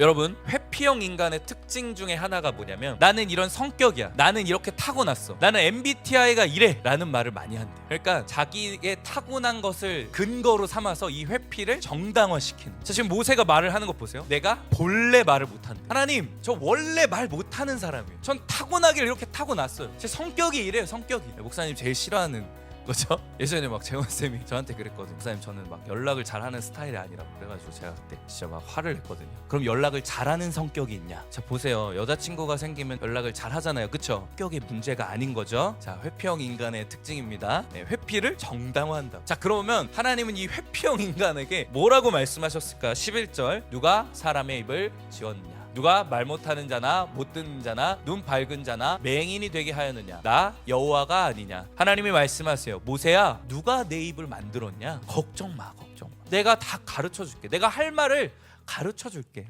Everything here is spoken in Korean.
여러분 회피형 인간의 특징 중에 하나가 뭐냐면 나는 이런 성격이야. 나는 이렇게 타고났어. 나는 MBTI가 이래 라는 말을 많이 한대. 그러니까 자기의 타고난 것을 근거로 삼아서 이 회피를 정당화시키는. 자 지금 모세가 말을 하는 거 보세요. 내가 본래 말을 못한다. 하나님 저 원래 말 못하는 사람이에요. 전 타고나길 이렇게 타고났어요. 제 성격이 이래요 성격이. 목사님 제일 싫어하는 거죠? 예전에 막 재원 쌤이 저한테 그랬거든요. 목사님 저는 막 연락을 잘하는 스타일이 아니라고 그래가지고 제가 그때 진짜 막 화를 냈거든요. 그럼 연락을 잘하는 성격이 있냐? 자 보세요. 여자친구가 생기면 연락을 잘하잖아요. 그쵸? 성격이 문제가 아닌 거죠. 자 회피형 인간의 특징입니다. 네, 회피를 정당화한다. 자 그러면 하나님은 이 회피형 인간에게 뭐라고 말씀하셨을까? 11절 누가 사람의 입을 지었느냐? 누가 말 못하는 자나 못 듣는 자나 눈 밝은 자나 맹인이 되게 하였느냐? 나 여호와가 아니냐? 하나님이 말씀하세요. 모세야 누가 내 입을 만들었냐? 걱정 마 걱정 마. 내가 다 가르쳐 줄게. 내가 할 말을 가르쳐 줄게